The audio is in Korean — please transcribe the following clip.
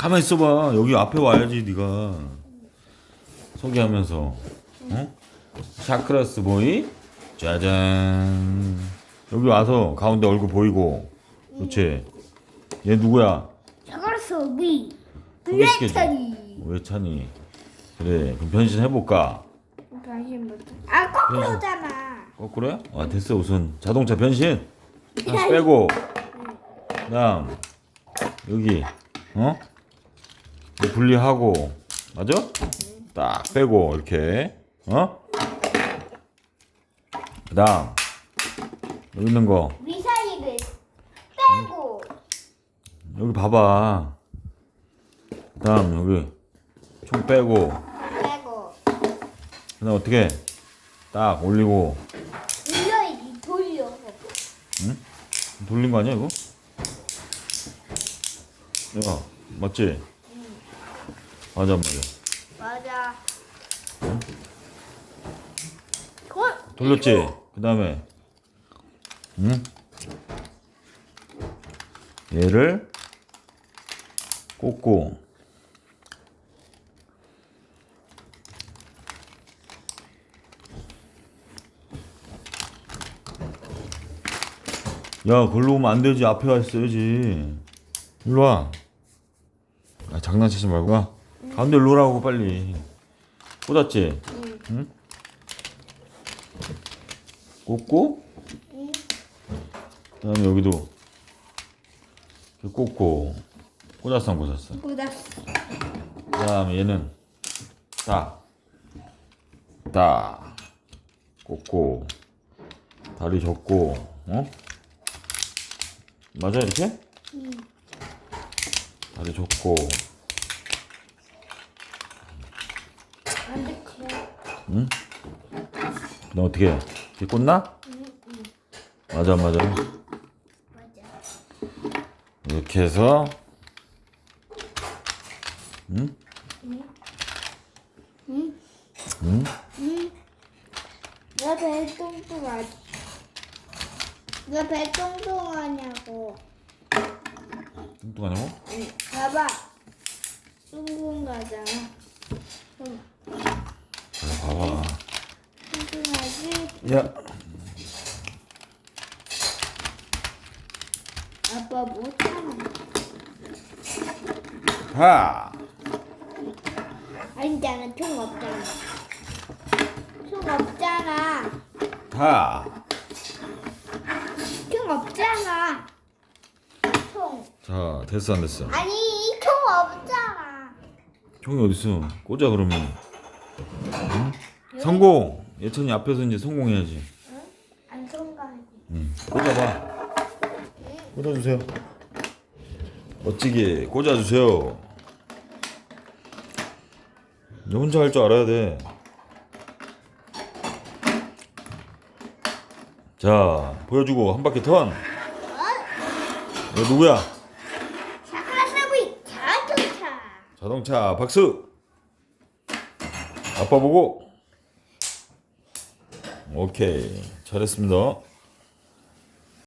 가만 있어봐. 여기 앞에 와야지 네가 소개하면서. 어? 샤크라스 보이. 짜잔. 여기 와서 가운데 얼굴 보이고. 그렇지. 얘 누구야? 미. 소개시켜줘. 블랙터리. 왜 차니? 그래. 그럼 변신 해볼까? 변신부터. 아 거꾸로잖아. 거꾸로야? 아 됐어 우선 자동차 변신. 다시 빼고. 그다음 여기 어? 분리하고 맞아? 딱 빼고 이렇게 어? 그다음 여기 있는 거 미사일을 빼고 여기 봐봐. 그다음 여기 총 빼고 빼고 그다음 어떻게 딱 올리고 돌려야지 돌려. 돌린 거 아니야 이거? 야 맞지? 맞아 맞아. 맞아. 돌. 돌렸지? 그 다음에 응? 얘를 꽂고 야 글로 오면 안 되지 앞에 와 있어야지 일로 와 아, 장난치지 말고 와 가운데 일로 오라고 빨리. 꽂았지? 응? 꽂고? 그다음에 여기도 이렇게 꽂고. 꽂았어 안 꽂았어? 묻었어. 그다음에 얘는 딱딱 꽂고. 다리 접고 어? 맞아 이렇게? 다리 접고 안 됐지. 너 어떻게 해? 이렇게 꽂나 맞아 맞아 맞아. 이렇게 해서 응? 너배 뚱뚱하지? 너배 뚱뚱하냐고. 뚱뚱하냐고? 응. 봐봐. 뚱뚱하잖아. 응. 봐봐 뚱뚱하지? 야 아빠 못하는. 하! 아니잖아. 총 없잖아. 총 없잖아. 하! 총 없잖아. 총. 자 됐어 안 됐어? 아니, 총 없잖아. 총이 어딨어? 꽂아 그러면 응? 성공! 예천이 앞에서 이제 성공해야지 응? 안 성공하지. 응. 꽂아봐 꽂아주세요 멋지게 꽂아주세요 너 혼자 할 줄 알아야 돼 자 보여주고 한 바퀴 턴 너 누구야? 샤크라스비 자동차. 자동차 박수 아빠 보고. 오케이. 잘했습니다